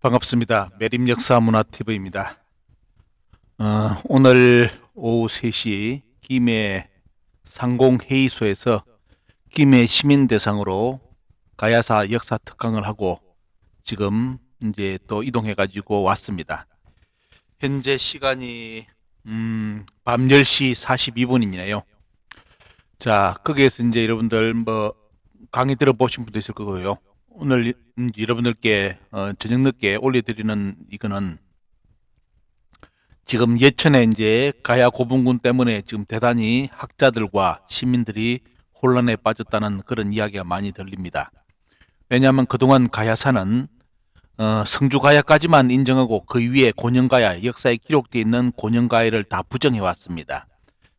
반갑습니다. 매림 역사 문화 TV입니다. 어, 오늘 오후 3시 김해 상공 회의소에서 김해 시민 대상으로 가야사 역사 특강을 하고 지금 이제 또 이동해 가지고 왔습니다. 현재 시간이 음, 밤 10시 42분이네요. 자, 거기에서 이제 여러분들 뭐 강의 들어보신 분도 있을 거고요. 오늘 음, 여러분들께 어, 저녁 늦게 올려드리는 이거는 지금 예천에 이제 가야 고분군 때문에 지금 대단히 학자들과 시민들이 혼란에 빠졌다는 그런 이야기가 많이 들립니다. 왜냐하면 그동안 가야사는 어, 성주가야까지만 인정하고 그 위에 고령가야, 역사에 기록되어 있는 고령가야를 다 부정해 왔습니다.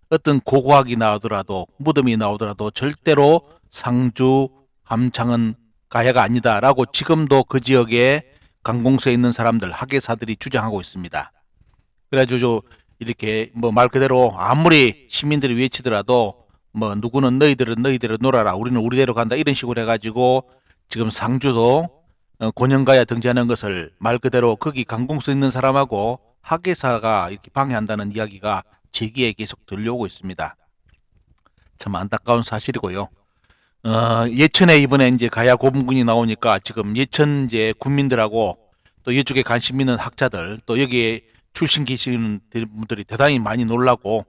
어떤 고고학이 나오더라도 무덤이 나오더라도 절대로 상주, 함창은 가야가 아니다라고 지금도 그 지역에 강공서에 있는 사람들, 학예사들이 주장하고 있습니다. 그래가지고 이렇게 뭐 말 그대로 아무리 시민들이 외치더라도 뭐 누구는 너희들은 너희대로 놀아라, 우리는 우리대로 간다 이런 식으로 해가지고 지금 상주도 어, 고년가야 등재하는 것을 말 그대로 거기 강공서 있는 사람하고 학예사가 이렇게 방해한다는 이야기가 제기에 계속 들려오고 있습니다. 참 안타까운 사실이고요. 어, 예천에 이번에 이제 가야 고분군이 나오니까 지금 예천 이제 군민들하고 또 이쪽에 관심 있는 학자들 또 여기에 출신 계시는 분들이 대단히 많이 놀라고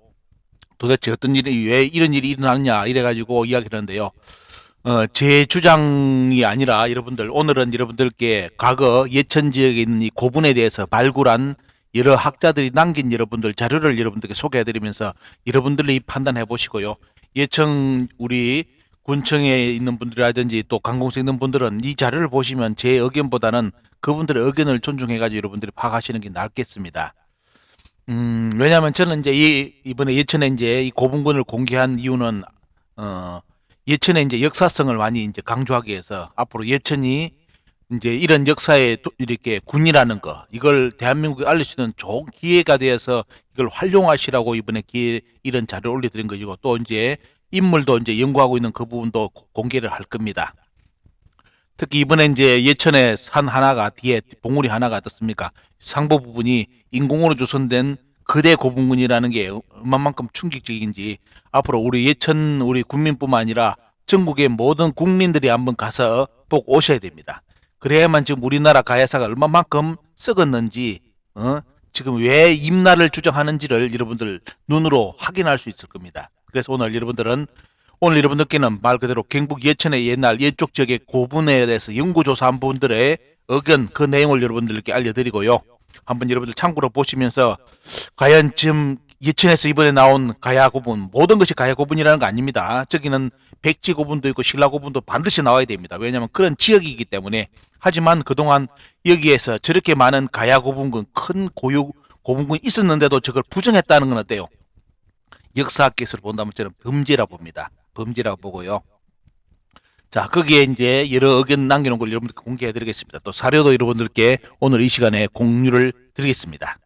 도대체 어떤 일이 왜 이런 일이 일어났냐 이래가지고 이야기를 하는데요. 어, 제 주장이 아니라 여러분들 오늘은 여러분들께 과거 예천 지역에 있는 이 고분에 대해서 발굴한 여러 학자들이 남긴 여러분들 자료를 여러분들께 소개해드리면서 여러분들이 판단해 보시고요. 예천 우리 군청에 있는 분들이라든지 또 강공서에 있는 분들은 이 자료를 보시면 제 의견보다는 그분들의 의견을 존중해가지고 여러분들이 파악하시는 게 낫겠습니다. 음, 왜냐하면 저는 이제 이, 이번에 예천에 이제 이 고분군을 공개한 이유는, 어, 예천에 이제 역사성을 많이 이제 강조하기 위해서 앞으로 예천이 이제 이런 역사에 또 이렇게 군이라는 거, 이걸 대한민국에 있는 좋은 기회가 되어서 이걸 활용하시라고 이번에 기회, 이런 자료를 올려드린 것이고 또 이제 인물도 이제 연구하고 있는 그 부분도 고- 공개를 할 겁니다. 특히 이번에 이제 예천에 산 하나가 뒤에 봉우리 하나가 어떻습니까? 상부 부분이 인공으로 조성된 거대 고분군이라는 게 얼마만큼 충격적인지 앞으로 우리 예천 우리 국민뿐만 아니라 전국의 모든 국민들이 한번 가서 보고 오셔야 됩니다. 그래야만 지금 우리나라 가야사가 얼마만큼 썩었는지 어? 지금 왜 임나를 주장하는지를 여러분들 눈으로 확인할 수 있을 겁니다. 그래서 오늘 여러분들은 오늘 여러분들께는 말 그대로 경북 예천의 옛날 예쪽 지역의 고분에 대해서 연구조사한 분들의 의견 그 내용을 여러분들께 알려드리고요. 한번 여러분들 참고로 보시면서 과연 지금 예천에서 이번에 나온 가야 고분 모든 것이 가야 고분이라는 거 아닙니다. 저기는 백지 고분도 있고 신라 고분도 반드시 나와야 됩니다. 왜냐하면 그런 지역이기 때문에 하지만 그동안 여기에서 저렇게 많은 가야 고분군 큰 고유 고분군이 있었는데도 저걸 부정했다는 건 어때요? 역사학계에서 본다면 저는 범죄라 봅니다. 범죄라고 보고요. 자, 거기에 이제 여러 의견 남겨놓은 걸 여러분들께 공개해 드리겠습니다. 또 사료도 여러분들께 오늘 이 시간에 공유를 드리겠습니다.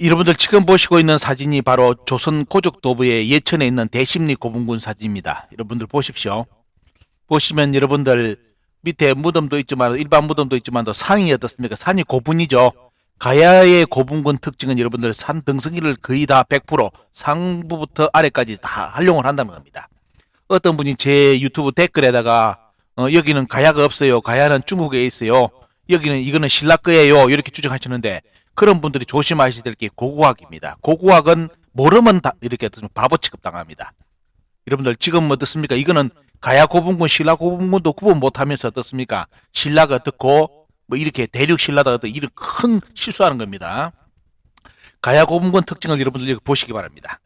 여러분들 지금 보시고 있는 사진이 바로 조선 고족도부의 예천에 있는 대심리 고분군 사진입니다. 여러분들 보십시오. 보시면 여러분들 밑에 무덤도 있지만 일반 무덤도 있지만 또 산이 어떻습니까? 산이 고분이죠. 가야의 고분군 특징은 여러분들 산 등성이를 거의 다 100% 상부부터 아래까지 다 활용을 한다는 겁니다. 어떤 분이 제 유튜브 댓글에다가 어, 여기는 가야가 없어요. 가야는 중국에 있어요. 여기는 이거는 신라 거예요. 이렇게 주장하시는데 그런 분들이 조심하셔야 될 게 고고학입니다. 고고학은 모르면 다 이렇게 어떻습니까? 바보 취급 당합니다. 여러분들 지금 어떻습니까? 이거는 가야 고분군, 신라 고분군도 구분 못하면서 어떻습니까? 신라가 어떻고 뭐 이렇게 대륙 신라다 어떤 이런 큰 실수하는 겁니다. 가야 고분군 특징을 여러분들 여기 보시기 바랍니다.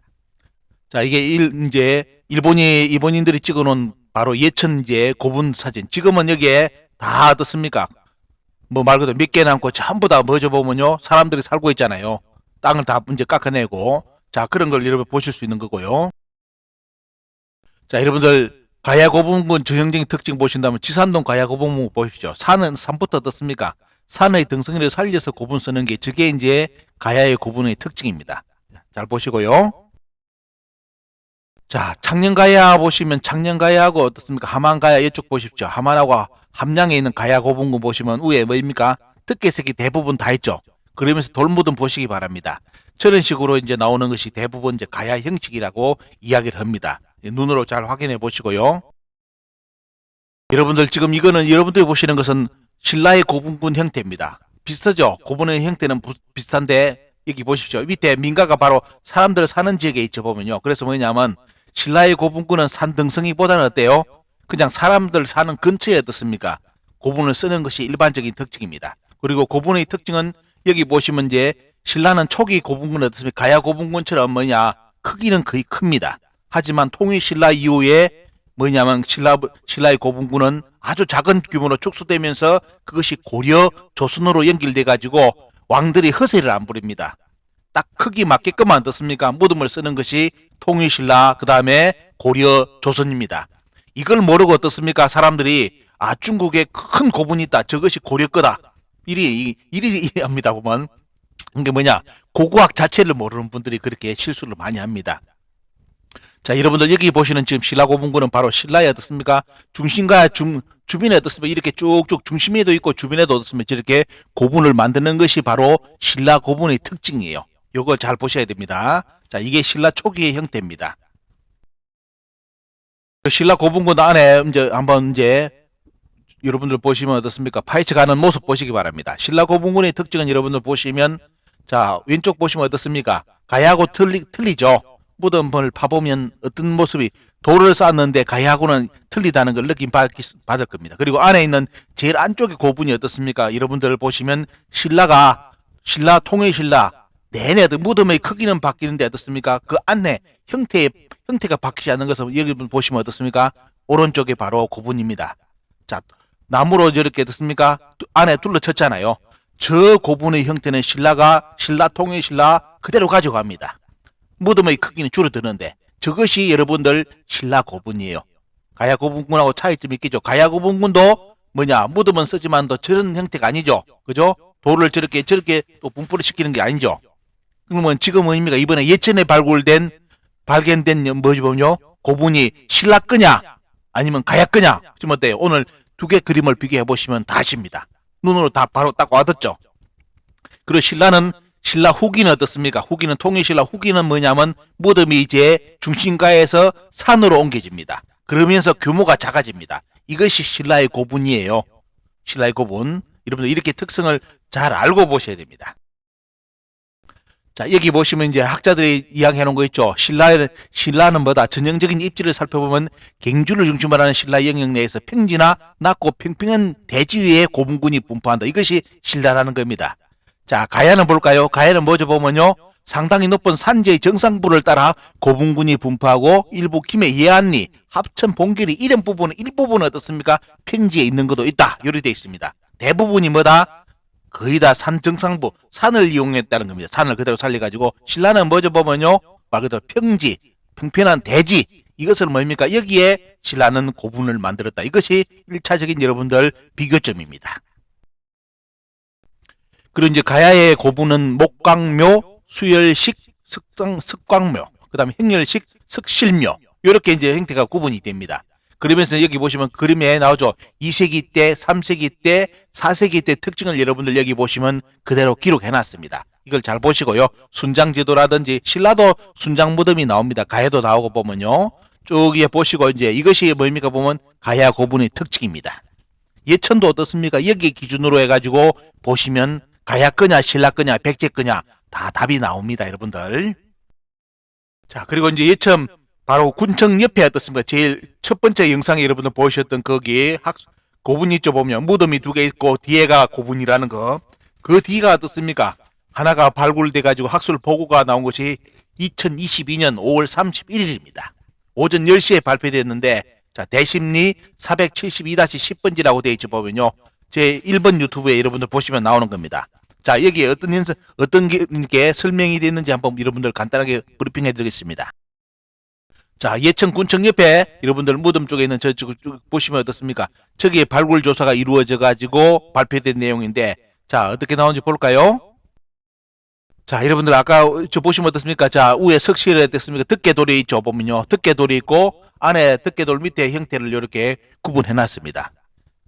자, 이게 일, 이제 일본이 일본인들이 찍어놓은 바로 예천 이제 고분 사진. 지금은 여기에 다 어떻습니까? 뭐 말 그대로 몇 개 남고 전부 다 뭐져 보면요 사람들이 살고 있잖아요. 땅을 다 이제 깎아내고 자 그런 걸 여러분 보실 수 있는 거고요. 자 여러분들 가야 고분군 전형적인 특징 보신다면 지산동 가야 고분군 보십시오. 산은 산부터 어떻습니까? 산의 등성이를 살려서 고분 쓰는 게 저게 이제 가야의 고분의 특징입니다. 잘 보시고요. 자, 창녕가야 보시면 창녕가야하고 어떻습니까? 하만가야 이쪽 보십시오. 하만하고 함량에 있는 가야 고분군 보시면 위에 뭐입니까? 뜯개색이 대부분 다 있죠. 그러면서 돌무덤 보시기 바랍니다. 저런 식으로 이제 나오는 것이 대부분 이제 가야 형식이라고 이야기를 합니다. 눈으로 잘 확인해 보시고요. 여러분들 지금 이거는 여러분들이 보시는 것은 신라의 고분군 형태입니다. 비슷하죠? 고분의 형태는 부- 비슷한데 여기 보십시오. 밑에 민가가 바로 사람들 사는 지역에 있죠 보면요. 그래서 뭐냐면 신라의 고분군은 산 등성이보다는 어때요? 그냥 사람들 사는 근처에 어떻습니까? 고분을 쓰는 것이 일반적인 특징입니다. 그리고 고분의 특징은 여기 보시면 이제 신라는 초기 고분군은 어떻습니까? 가야 고분군처럼 뭐냐 크기는 거의 큽니다. 하지만 통일 신라 이후에 뭐냐면 신라 신라의 고분군은 아주 작은 규모로 축소되면서 그것이 고려 조선으로 연결돼 가지고 왕들이 허세를 안 부립니다. 딱 크기 맞게끔만 어떻습니까? 무덤을 쓰는 것이 통일 신라 그 다음에 고려 조선입니다. 이걸 모르고 어떻습니까? 사람들이 아 중국에 큰 고분이 있다. 저것이 고려 거다. 이리 이리 이리 합니다 보면 이게 뭐냐 고고학 자체를 모르는 분들이 그렇게 실수를 많이 합니다. 자 여러분들 여기 보시는 지금 신라 고분군은 바로 신라에 어떻습니까? 중심과 중 주변에 어떻습니까? 이렇게 쭉쭉 중심에도 있고 주변에도 어떻습니까? 저렇게 고분을 만드는 것이 바로 신라 고분의 특징이에요. 요걸 잘 보셔야 됩니다. 자 이게 신라 초기의 형태입니다. 신라 고분군 안에 이제 한번 이제 여러분들 보시면 어떻습니까? 파헤쳐 가는 모습 보시기 바랍니다. 신라 고분군의 특징은 여러분들 보시면 자 왼쪽 보시면 어떻습니까? 가야하고 틀리, 틀리죠. 무덤을 파보면 어떤 모습이 돌을 쌓았는데 가야하고는 틀리다는 걸 느낌 받, 받을 겁니다. 그리고 안에 있는 제일 안쪽의 고분이 어떻습니까? 여러분들 보시면 신라가 신라 통일 신라 내내 그 무덤의 크기는 바뀌는데 어떻습니까? 그 안에 형태 형태가 바뀌지 않는 것을 여기 보시면 어떻습니까? 오른쪽에 바로 고분입니다. 자 나무로 저렇게 어떻습니까? 두- 안에 둘러쳤잖아요. 저 고분의 형태는 신라가 신라 통일 신라 그대로 가져갑니다. 무덤의 크기는 줄어드는데 저것이 여러분들 신라 고분이에요. 가야 고분군하고 차이점이 있겠죠. 가야 고분군도 뭐냐 무덤은 쓰지만도 저런 형태가 아니죠. 그죠? 돌을 저렇게 저렇게 또 분포를 시키는 게 아니죠. 그러면 지금 의미가 이번에 예천에 발굴된 발견된 뭐지 보면요 고분이 신라 거냐 아니면 가야 거냐 지금 어때요? 오늘 두 개 그림을 비교해 보시면 다 아십니다. 눈으로 다 바로 딱 와닿죠. 그리고 신라는 신라 후기는 어떻습니까? 후기는 통일신라 후기는 뭐냐면 무덤이 이제 중심가에서 산으로 옮겨집니다. 그러면서 규모가 작아집니다. 이것이 신라의 고분이에요. 신라의 고분. 여러분들 이렇게 특성을 잘 알고 보셔야 됩니다. 자, 여기 보시면 이제 학자들이 이야기해 놓은 거 있죠. 신라는, 신라는 뭐다? 전형적인 입지를 살펴보면 갱주를 중심으로 하는 신라 영역 내에서 평지나 낮고 평평한 대지 위에 고분군이 분포한다. 이것이 신라라는 겁니다. 자, 가야는 볼까요? 가야는 뭐죠 보면요. 상당히 높은 산지의 정상부를 따라 고분군이 분포하고 일부 김해 예안리, 합천, 봉길이 이런 부분은 일부분은 어떻습니까? 평지에 있는 것도 있다. 요리 되어 있습니다. 대부분이 뭐다? 거의 다 산 정상부, 산을 이용했다는 겁니다. 산을 그대로 살려가지고 신라는 뭐죠 보면요. 말 그대로 평지, 평평한 대지 이것을 뭡니까? 여기에 신라는 고분을 만들었다. 이것이 일차적인 여러분들 비교점입니다. 그리고 이제 가야의 고분은 목광묘, 수열식, 석상, 석광묘, 그 다음에 행렬식, 석실묘 이렇게 이제 형태가 구분이 됩니다. 그러면서 여기 보시면 그림에 나오죠. 2세기 때, 3세기 때, 4세기 때 특징을 여러분들 여기 보시면 그대로 기록해 놨습니다. 이걸 잘 보시고요. 순장제도라든지 신라도 순장 무덤이 나옵니다. 가야도 나오고 보면요. 쭉 위에 보시고 이제 이것이 뭡니까 보면 가야 고분의 특징입니다. 예천도 어떻습니까? 여기 기준으로 해가지고 보시면 가야 거냐 신라 거냐 백제 거냐 다 답이 나옵니다 여러분들. 자 그리고 이제 예천 바로 군청 옆에 어떻습니까? 제일 첫 번째 영상에 여러분들 보셨던 거기 학 고분 있죠 보면 무덤이 두 개 있고 뒤에가 고분이라는 거. 그 뒤가 어떻습니까? 하나가 발굴돼 가지고 학술 보고가 나온 것이 2022년 5월 31일입니다. 오전 10시에 발표됐는데 자 대심리 472-10번지라고 되어 있죠 보면요 제 1번 유튜브에 여러분들 보시면 나오는 겁니다. 자, 여기에 어떤 인사, 어떤 게, 게 설명이 됐는지 한번 여러분들 간단하게 브리핑 해 드리겠습니다. 자, 예천 군청 옆에 여러분들 무덤 쪽에 있는 저쪽 쭉 보시면 어떻습니까? 저기에 발굴 조사가 이루어져 가지고 발표된 내용인데, 자, 어떻게 나오는지 볼까요? 자, 여러분들 아까 저 보시면 어떻습니까? 자, 위에 석실에 어떻습니까? 득개돌이 있죠, 보면요. 득개돌이 있고, 안에 득개돌 밑에 형태를 이렇게 구분해 놨습니다.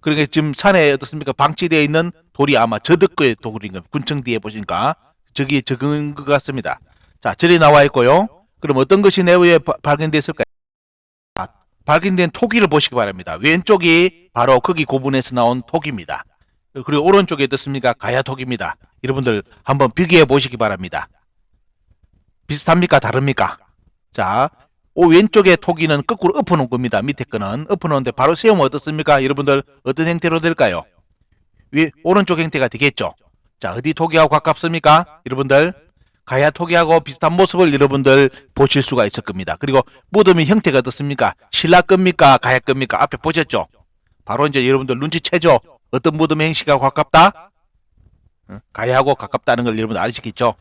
그러니까 지금 산에 어떻습니까? 방치되어 있는 돌이 아마 저득거의 돌인 겁니다. 군청 뒤에 보시니까 저기 적은 것 같습니다. 자, 절이 나와 있고요. 그럼 어떤 것이 내부에 바- 발견됐을까요? 아, 발견된 토기를 보시기 바랍니다. 왼쪽이 바로 거기 고분에서 나온 토기입니다. 그리고 오른쪽에 어떻습니까? 가야토기입니다. 여러분들 한번 비교해 보시기 바랍니다. 비슷합니까? 다릅니까? 자, 오 왼쪽의 토기는 거꾸로 엎어놓은 겁니다. 밑에 거는 엎어놓은데 바로 세우면 어떻습니까? 여러분들 어떤 형태로 될까요? 위, 오른쪽 형태가 되겠죠. 자, 어디 토기하고 가깝습니까? 여러분들 가야 토기하고 비슷한 모습을 여러분들 보실 수가 있을 겁니다. 그리고 무덤의 형태가 어떻습니까? 신라 겁니까? 가야 겁니까? 앞에 보셨죠? 바로 이제 여러분들 눈치채죠? 어떤 무덤의 형식하고 가깝다? 어, 가야하고 가깝다는 걸 여러분 아시겠죠?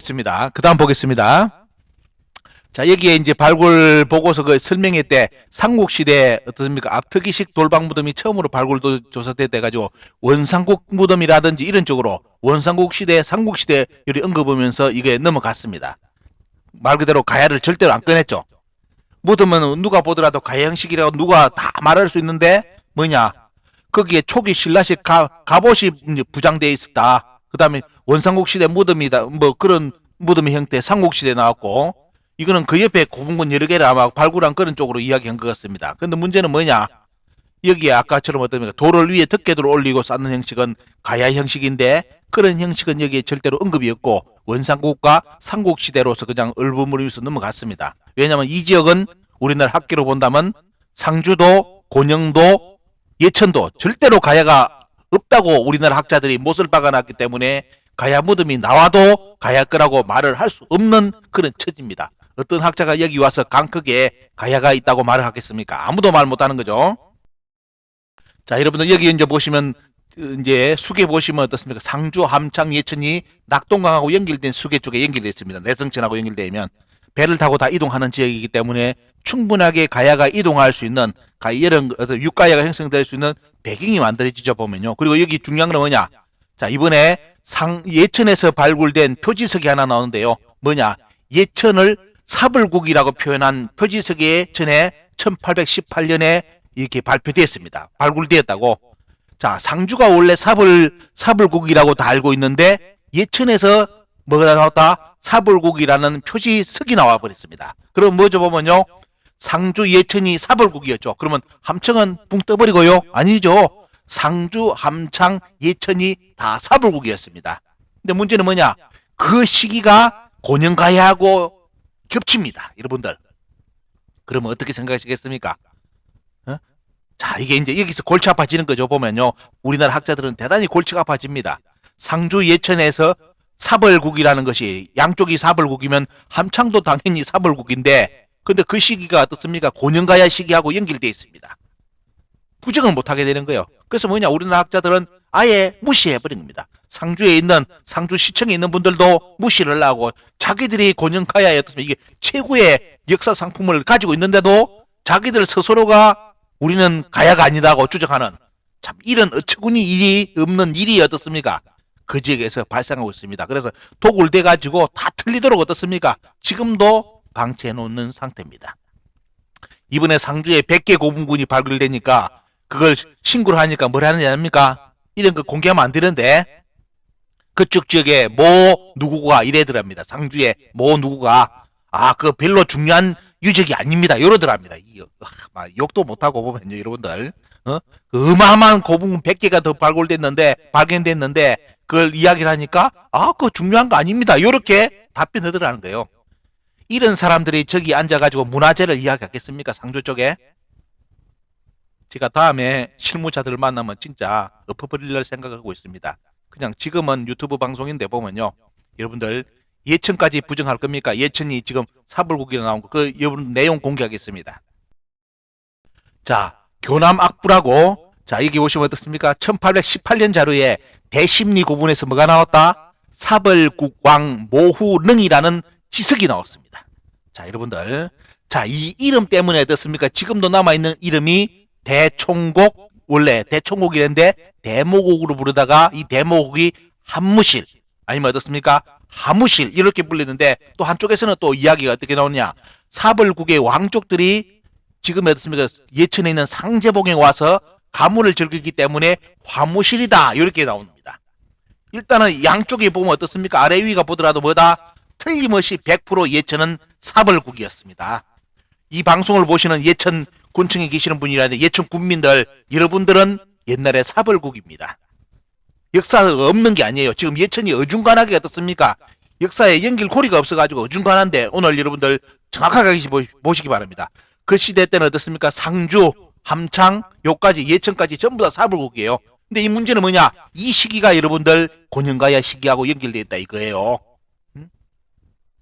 있습니다. 그 다음 보겠습니다. 자, 여기에 이제 발굴 보고서 그 설명회 때 삼국시대 어떻습니까? 앞특이식 돌방 무덤이 처음으로 발굴 조사돼 가지고 원삼국 무덤이라든지 이런 쪽으로 원삼국 시대, 삼국 시대 요리 언급하면서 이게 넘어갔습니다. 말 그대로 가야를 절대로 안 꺼냈죠. 무덤은 누가 보더라도 가야 형식이라고 누가 다 말할 수 있는데 뭐냐? 거기에 초기 신라식 가, 갑옷이 부장되어 있었다. 그 다음에 원삼국 시대 무덤이다. 뭐 그런 무덤의 형태 삼국 시대 나왔고 이거는 그 옆에 고분군 여러 개를 아마 발굴한 그런 쪽으로 이야기한 것 같습니다. 근데 문제는 뭐냐? 여기에 아까처럼 어떤 돌을 위에 덮개를 올리고 쌓는 형식은 가야 형식인데 그런 형식은 여기에 절대로 언급이 없고 원삼국과 삼국 시대로서 그냥 얼버무리면서 넘어갔습니다. 왜냐하면 이 지역은 우리나라 학계로 본다면 상주도, 곤영도, 예천도 절대로 가야가 없다고 우리나라 학자들이 못을 박아놨기 때문에 가야 무덤이 나와도 가야 거라고 말을 할 수 없는 그런 처지입니다. 어떤 학자가 여기 와서 강크게 가야가 있다고 말을 하겠습니까? 아무도 말 못하는 거죠. 자, 여러분들 여기 이제 보시면 어, 이제 수계 보시면 어떻습니까? 상주, 함창, 예천이 낙동강하고 연결된 수계 쪽에 연결되어 있습니다. 내성천하고 연결되면 배를 타고 다 이동하는 지역이기 때문에 충분하게 가야가 이동할 수 있는 가 이런 육가야가 형성될 수 있는 배경이 만들어지죠 보면요. 그리고 여기 중요한 건 뭐냐? 자 이번에 상 예천에서 발굴된 표지석이 하나 나오는데요. 뭐냐? 예천을 사불국이라고 표현한 표지석이 전에 1818년에 이렇게 발표되었습니다. 발굴되었다고. 자 상주가 원래 사불 사불국이라고 다 알고 있는데 예천에서 뭐가 나왔다? 사불국이라는 표지석이 나와 버렸습니다. 그럼 뭐죠 보면요. 상주 예천이 사불국이었죠. 그러면 함청은 붕 떠버리고요. 아니죠. 상주, 함창, 예천이 다 사불국이었습니다. 근데 문제는 뭐냐? 그 시기가 고년가야하고 겹칩니다. 여러분들. 그러면 어떻게 생각하시겠습니까? 어? 자, 이게 이제 여기서 골치 아파지는 거죠. 보면요. 우리나라 학자들은 대단히 골치가 아파집니다. 상주 예천에서 사벌국이라는 것이 양쪽이 사벌국이면 함창도 당연히 사벌국인데 근데 그 시기가 어떻습니까? 고년가야 시기하고 연결돼 있습니다. 부정을 못하게 되는 거예요. 그래서 뭐냐 우리나라 학자들은 아예 무시해버린 겁니다. 상주에 있는 상주 시청에 있는 분들도 무시를 하고 자기들이 어떻습니까? 이게 최고의 역사 상품을 가지고 있는데도 자기들 스스로가 우리는 가야가 아니다고 주장하는 참 이런 어처구니 일이 없는 일이 어떻습니까? 그 지역에서 발생하고 있습니다. 그래서 도굴돼 가지고 다 틀리도록 어떻습니까? 지금도 방치해 놓는 상태입니다. 이번에 상주에 100개 고분군이 발굴되니까 그걸 신고를 하니까 뭘 하느냐 아닙니까? 이런 거 공개하면 안 되는데 그쪽 지역에 모 누구가 이래더랍니다. 상주에 모 누구가 아 그 별로 중요한 유적이 아닙니다. 이러더랍니다. 이, 아, 막 욕도 못하고 보면요 여러분들 어? 그 어마어마한 고분군 100개가 더 발굴됐는데 발견됐는데 그걸 이야기를 하니까 아 그거 중요한 거 아닙니다. 이렇게 답변하더라는 거예요. 이런 사람들이 저기 앉아가지고 문화재를 이야기하겠습니까? 상주 쪽에 제가 다음에 실무자들을 만나면 진짜 엎어버릴 생각하고 있습니다. 그냥 지금은 유튜브 방송인데 보면요. 여러분들 예천까지 부정할 겁니까? 예천이 지금 사불국이라 나온 거, 그 여러분 내용 공개하겠습니다. 자, 교남 악부라고, 자, 여기 보시면 어떻습니까? 1818년 자료에 대심리 고분에서 뭐가 나왔다? 사벌국왕 모후능이라는 지석이 나왔습니다. 자, 여러분들. 자, 이 이름 때문에 어떻습니까? 지금도 남아있는 이름이 대총곡, 원래 대총곡이랬는데 대모곡으로 부르다가 이 대모곡이 한무실, 아니면 어떻습니까? 하무실, 이렇게 불리는데 또 한쪽에서는 또 이야기가 어떻게 나오냐? 사벌국의 왕족들이 지금 어떻습니까? 예천에 있는 상제봉에 와서 가물을 즐기기 때문에 화무실이다 이렇게 나옵니다. 일단은 양쪽에 보면 어떻습니까? 아래 위가 보더라도 뭐다? 틀림없이 100% 예천은 사벌국이었습니다. 이 방송을 보시는 예천 군청에 계시는 분이라는데 예천 군민들 여러분들은 옛날에 사벌국입니다. 역사가 없는 게 아니에요. 지금 예천이 어중간하게 어떻습니까? 역사에 연결고리가 없어가지고 어중간한데 오늘 여러분들 정확하게 보- 보시기 바랍니다. 그 시대 때는 어떻습니까? 상주, 함창, 요까지 예천까지 전부 다 사불국이에요. 근데 이 문제는 뭐냐? 이 시기가 여러분들 고년가야 시기하고 연결되어 있다 이거예요. 음?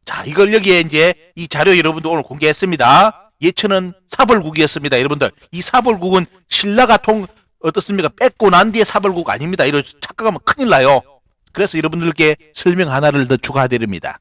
자, 이걸 여기에 이제 이 자료 여러분들 오늘 공개했습니다. 예천은 사벌국이었습니다. 여러분들 이 사벌국은 신라가 통 어떻습니까? 뺏고 난 뒤에 사벌국 아닙니다. 이런 착각하면 큰일 나요. 그래서 여러분들께 설명 하나를 더 추가드립니다.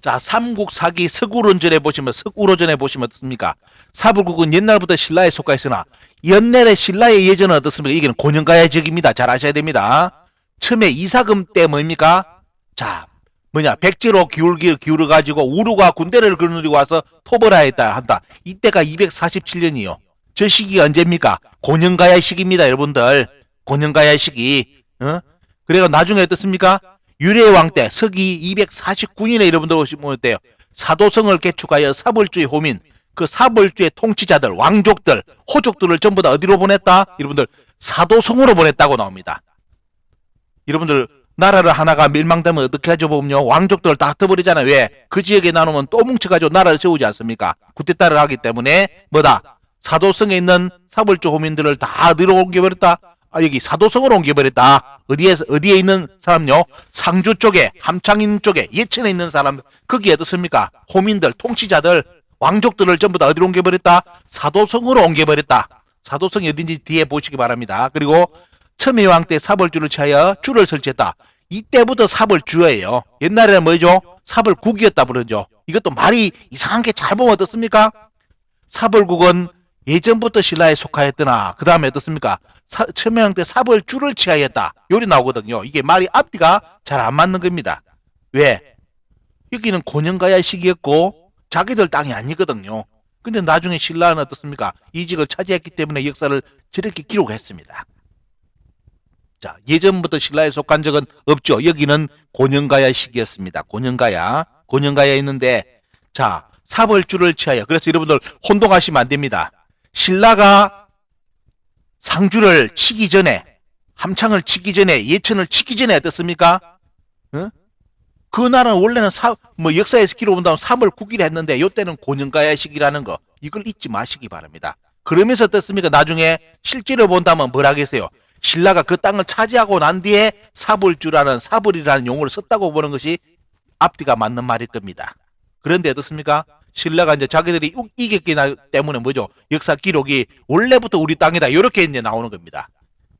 자, 삼국사기 서구론전에 보시면 서구로전에 보시면 어떻습니까? 사불국은 옛날부터 신라에 속하였으나 옛날에 신라의 예전은 어떻습니까? 이게 고년가야 지역입니다. 잘 아셔야 됩니다. 처음에 이사금 때 뭡니까? 자, 뭐냐 백제로 기울기 기울어 가지고 우루가 군대를 거느리고 와서 토벌하였다 한다. 이때가 247년이요. 저 시기가 언제입니까? 고년가야 시기입니다, 여러분들. 고년가야 시기. 어? 그래가 나중에 어떻습니까? 유래왕 때 서기 249년에 여러분들 오시면 어때요? 사도성을 개축하여 사벌주의 호민, 그 사벌주의 통치자들, 왕족들, 호족들을 전부 다 어디로 보냈다? 여러분들 사도성으로 보냈다고 나옵니다. 여러분들 나라를 하나가 멸망되면 어떻게 하죠 보면요 왕족들을 다 흩어버리잖아요 왜? 그 지역에 나누면 또 뭉쳐가지고 나라를 세우지 않습니까? 구태타를 하기 때문에 뭐다? 사도성에 있는 사벌주 호민들을 다 어디로 옮겨버렸다? 아, 여기 사도성으로 옮겨버렸다. 어디에, 어디에 있는 사람요? 상주 쪽에, 함창 있는 쪽에, 예천에 있는 사람, 거기에 어떻습니까? 호민들, 통치자들, 왕족들을 전부 다 어디로 옮겨버렸다? 사도성으로 옮겨버렸다. 사도성이 어딘지 뒤에 보시기 바랍니다. 그리고 첨예왕 때 사벌주를 취하여 주를 설치했다. 이때부터 사벌주예요. 옛날에는 뭐죠? 사벌국이었다 부르죠. 이것도 말이 이상한 게잘 보면 어떻습니까? 사벌국은 예전부터 신라에 속하였더나 그 다음에 어떻습니까? 사, 첨예왕 때 사벌주를 취하였다. 요리 나오거든요. 이게 말이 앞뒤가 잘 안 맞는 겁니다. 왜? 여기는 고년가야 시기였고 자기들 땅이 아니거든요. 근데 나중에 신라는 어떻습니까? 이직을 차지했기 때문에 역사를 저렇게 기록했습니다. 자, 예전부터 신라에 속한 적은 없죠. 여기는 고년가야 시기였습니다. 고년가야. 고년가야 있는데, 자, 사벌주를 취하여. 그래서 여러분들 혼동하시면 안 됩니다. 신라가 상주를 치기 전에, 함창을 치기 전에, 예천을 치기 전에 어떻습니까? 어? 그 나라는 원래는 사, 뭐 역사에서 기록 본다면 3월 9일에 했는데, 요때는 고년가야 시기라는 거. 이걸 잊지 마시기 바랍니다. 그러면서 어떻습니까? 나중에 실제로 본다면 뭐라겠어요? 신라가 그 땅을 차지하고 난 뒤에 사벌주라는 사벌이라는 용어를 썼다고 보는 것이 앞뒤가 맞는 말일 겁니다. 그런데 어떻습니까? 신라가 이제 자기들이 우- 이겼기 나- 때문에 뭐죠? 역사 기록이 원래부터 우리 땅이다. 이렇게 이제 나오는 겁니다.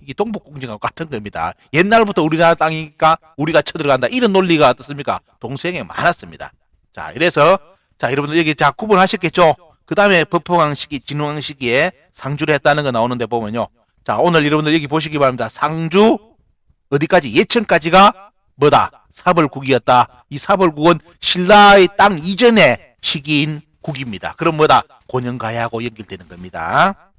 이게 동북공정하고 같은 겁니다. 옛날부터 우리나라 땅이니까 우리가 쳐들어간다. 이런 논리가 어떻습니까? 동서양에 많았습니다. 자, 이래서 자, 여러분들 여기 자 구분하셨겠죠? 그 다음에 법포강 시기, 진흥왕 시기에 상주를 했다는 거 나오는데 보면요. 자, 오늘 여러분들 여기 보시기 바랍니다. 상주 어디까지 예천까지가 뭐다? 사벌국이었다. 이 사벌국은 신라의 땅 이전의 시기인 국입니다. 그럼 뭐다? 고년가야하고 연결되는 겁니다.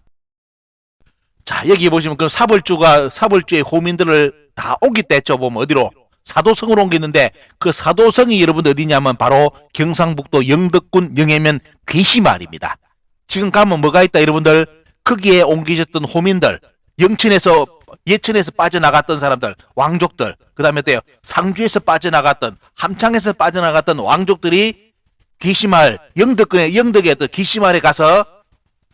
자, 여기 보시면 그 사벌주가 사벌주의 호민들을 다 옮겼다 했죠. 보면 어디로? 사도성으로 옮겼는데 그 사도성이 여러분들 어디냐면 바로 경상북도 영덕군 영해면 괴시마을입니다. 지금 가면 뭐가 있다 여러분들 거기에 옮기셨던 호민들 영천에서 예천에서 빠져나갔던 사람들 왕족들 그 다음에 또요? 상주에서 빠져나갔던 함창에서 빠져나갔던 왕족들이 귀시마을 영덕군에 영덕에 귀시마을에 가서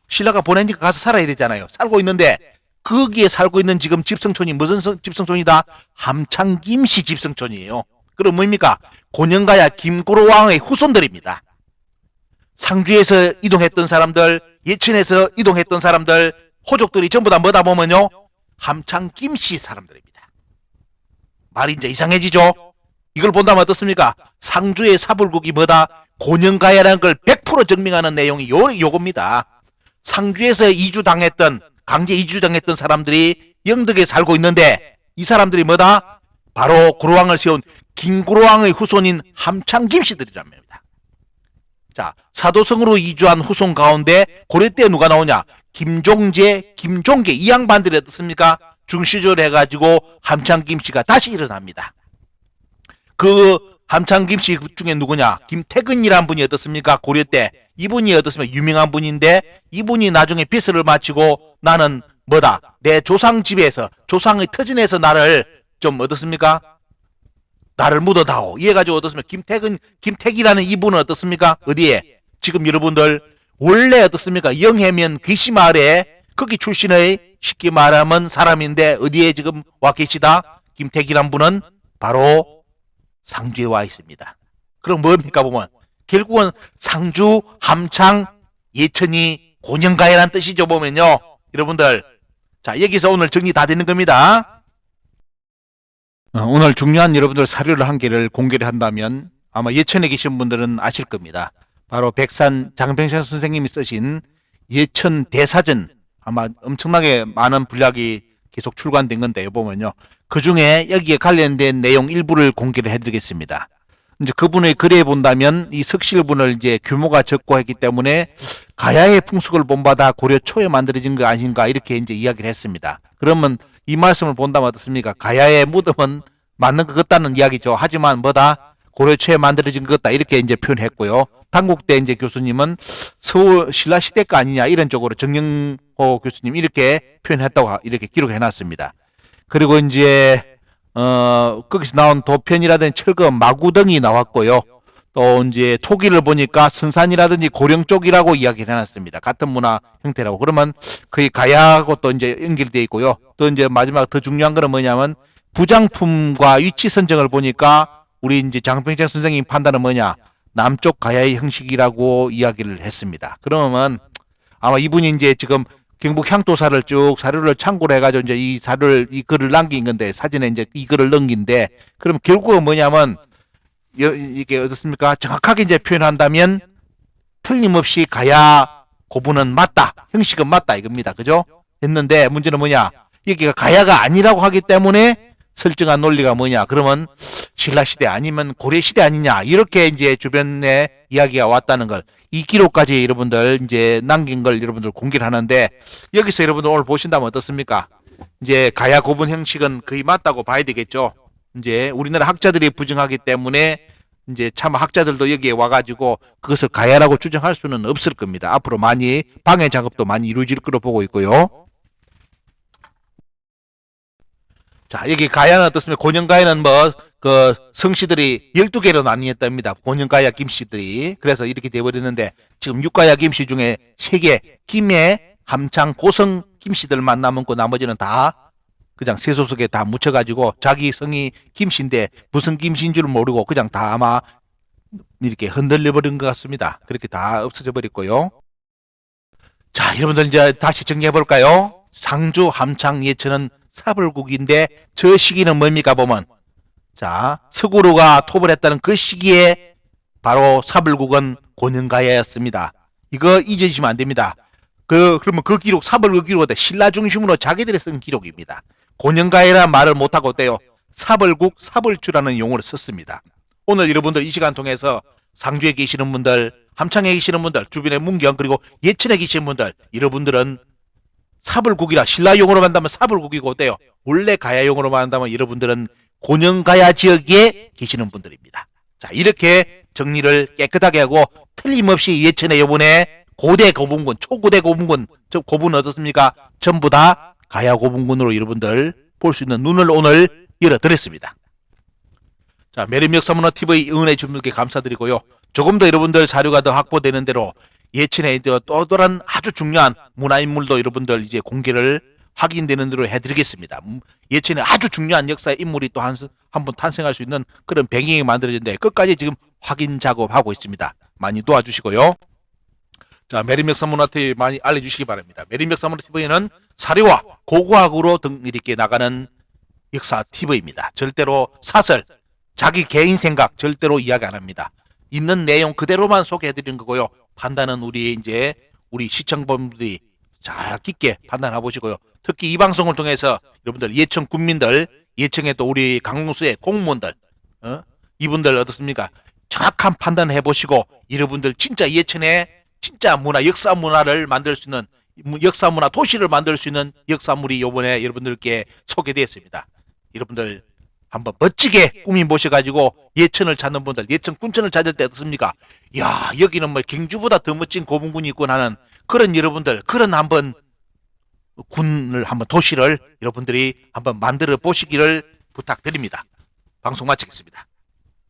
신라가 보내니까 가서 살아야 되잖아요. 살고 있는데 거기에 살고 있는 지금 집성촌이 무슨 성- 집성촌이다? 함창 김씨 집성촌이에요. 그럼 뭡니까? 고년가야 김고로 왕의 후손들입니다. 상주에서 이동했던 사람들, 예천에서 이동했던 사람들, 호족들이 전부 다 뭐다 보면요. 함창 김씨 사람들입니다. 말이 이제 이상해지죠? 이걸 본다면 어떻습니까? 상주의 사불국이 뭐다? 고년가야라는 걸 100% 증명하는 내용이 요, 요겁니다. 상주에서 이주 당했던, 강제 이주 당했던 사람들이 영덕에 살고 있는데 이 사람들이 뭐다? 바로 구로왕을 세운 김구로왕의 후손인 함창 김씨들이란 말입니다. 자, 사도성으로 이주한 후손 가운데 고려 때 누가 나오냐? 김종재, 김종계 이 양반들이 어떻습니까? 중시조를 해가지고 함창김 씨가 다시 일어납니다. 그 함창김 씨 중에 누구냐? 김태근이란 분이 어떻습니까? 고려 때 이분이 어떻습니까? 유명한 분인데 이분이 나중에 빚을 마치고 나는 뭐다? 내 조상 집에서 조상의 터전에서 나를 좀 어떻습니까? 나를 묻어다오. 이해가지고 어떻습니까? 김태근, 김택이라는 이분은 어떻습니까? 어디에? 지금 여러분들 원래 어떻습니까? 영해면 귀시마을에 거기 출신의 쉽게 말하면 사람인데 어디에 지금 와 계시다? 김택이란 분은 바로 상주에 와 있습니다. 그럼 뭡니까 보면 결국은 상주, 함창, 예천이 고년가야란 뜻이죠 보면요. 여러분들 자 여기서 오늘 정리 다 되는 겁니다. 어, 오늘 중요한 여러분들 사료를 한 개를 공개를 한다면 아마 예천에 계신 분들은 아실 겁니다. 바로 백산 장병찬 선생님이 쓰신 예천 대사전 아마 엄청나게 많은 분량이 계속 출간된 건데요 보면요 그 중에 여기에 관련된 내용 일부를 공개를 해드리겠습니다. 이제 그분의 글에 본다면 이 석실분을 이제 규모가 적고 했기 때문에 가야의 풍속을 본받아 고려 초에 만들어진 거 아닌가 이렇게 이제 이야기를 했습니다. 그러면 이 말씀을 본다면 어떻습니까? 가야의 무덤은 맞는 것 같다는 이야기죠. 하지만 뭐다? 고려 초에 만들어진 것 같다 이렇게 이제 표현했고요. 당국대 이제 교수님은 서울 신라 시대가 아니냐 이런 쪽으로 정영호 교수님 이렇게 표현했다고 이렇게 기록해 놨습니다. 그리고 이제 어 거기서 나온 도편이라든지 철거 마구덩이 나왔고요. 또 이제 토기를 보니까 선산이라든지 고령 쪽이라고 이야기를 해놨습니다. 같은 문화 형태라고 그러면 거의 가야하고 또 이제 연결돼 있고요. 또 이제 마지막 더 중요한 거는 뭐냐면 부장품과 위치 선정을 보니까 우리 이제 장평장 선생님 판단은 뭐냐 남쪽 가야의 형식이라고 이야기를 했습니다. 그러면 아마 이분이 이제 지금 경북 향토사를 쭉 사료를 참고를 해가지고 이제 이 사료를 이 글을 남긴 건데 사진에 이제 이 글을 넘긴데 그럼 결국은 뭐냐면 여- 이게 어떻습니까? 정확하게 이제 표현한다면 틀림없이 가야 고분은 맞다 형식은 맞다 이겁니다. 그죠? 했는데 문제는 뭐냐? 여기가 가야가 아니라고 하기 때문에 설정한 논리가 뭐냐? 그러면 신라 시대 아니면 고려 시대 아니냐? 이렇게 이제 주변에 이야기가 왔다는 걸 이 기록까지 여러분들 이제 남긴 걸 여러분들 공개를 하는데 여기서 여러분들 오늘 보신다면 어떻습니까? 이제 가야 고분 형식은 거의 맞다고 봐야 되겠죠. 이제 우리나라 학자들이 부정하기 때문에 이제 참 학자들도 여기에 와가지고 그것을 가야라고 주장할 수는 없을 겁니다. 앞으로 많이 방해 작업도 많이 이루어질 거로 보고 있고요. 자, 여기 가야는 어떻습니까? 고년가야는 뭐, 그, 성씨들이 12개로 나뉘었답니다. 고년가야 김씨들이. 그래서 이렇게 돼버렸는데, 지금 육가야 김씨 중에 3개, 김해, 함창, 고성 김씨들만 남았고, 나머지는 다, 그냥 세소속에 다 묻혀가지고, 자기 성이 김씨인데, 무슨 김씨인 줄 모르고, 그냥 다 아마, 이렇게 흔들려버린 것 같습니다. 그렇게 다 없어져 버렸고요. 자, 여러분들 이제 다시 정리해볼까요? 상주, 함창, 예천은 사불국인데 저 시기는 뭡니까 보면 자 서구로가 톱을 했다는 그 시기에 바로 사불국은 고년가야였습니다. 이거 잊으시면 안 됩니다. 그 그러면 그 기록 사불국 기록은 신라 중심으로 자기들이 쓴 기록입니다. 고년가야란 말을 못하고 어때요? 사불국 사불주라는 용어를 썼습니다. 오늘 여러분들 이 시간 통해서 상주에 계시는 분들, 함창에 계시는 분들, 주변에 문경 그리고 예천에 계시는 분들, 여러분들은 사불국이라 신라 용어로 만다면 사불국이고 어때요? 원래 가야 용어로 만다면 여러분들은 고년가야 지역에 계시는 분들입니다. 자 이렇게 정리를 깨끗하게 하고 틀림없이 예천에 요번에 고대 고분군, 초고대 고분군, 저 고분 어떻습니까? 전부 다 가야 고분군으로 여러분들 볼 수 있는 눈을 오늘 열어드렸습니다. 자 매립역 사문화 TV 응원해 주신 분께 감사드리고요. 조금 더 여러분들 자료가 더 확보되는 대로 또 또다른 아주 중요한 문화인물도 여러분들 이제 공개를 확인되는 대로 해드리겠습니다. 음, 예천에 아주 중요한 역사의 인물이 또한번 탄생할 수 있는 그런 배경이 만들어진데 끝까지 지금 확인 작업하고 있습니다. 많이 도와주시고요. 자, 매림역 사문화TV 많이 알려주시기 바랍니다. 매림역 사문화TV는 사료와 고고학으로 등 이렇게 나가는 역사 TV입니다. 절대로 사설, 자기 개인 생각 절대로 이야기 안 합니다. 있는 내용 그대로만 소개해드리는 거고요. 판단은 우리 이제 우리 시청자분들이 잘 깊게 판단해 보시고요. 특히 이 방송을 통해서 여러분들 예청 군민들, 예청에 또 우리 강릉수의 공무원들, 어? 이분들 어떻습니까? 정확한 판단해 보시고 여러분들 진짜 예천의 진짜 문화, 역사 문화를 만들 수 있는 뭐 역사 문화 도시를 만들 수 있는 역사물이 요번에 여러분들께 소개되었습니다. 여러분들 한번 멋지게 꾸민 보셔가지고 예천을 찾는 분들, 예천 군천을 찾을 때 어떻습니까? 야 여기는 뭐 경주보다 더 멋진 고분군이 있고 하는 그런 여러분들, 그런 한번 군을 한번 도시를 여러분들이 한번 만들어 보시기를 부탁드립니다. 방송 마치겠습니다.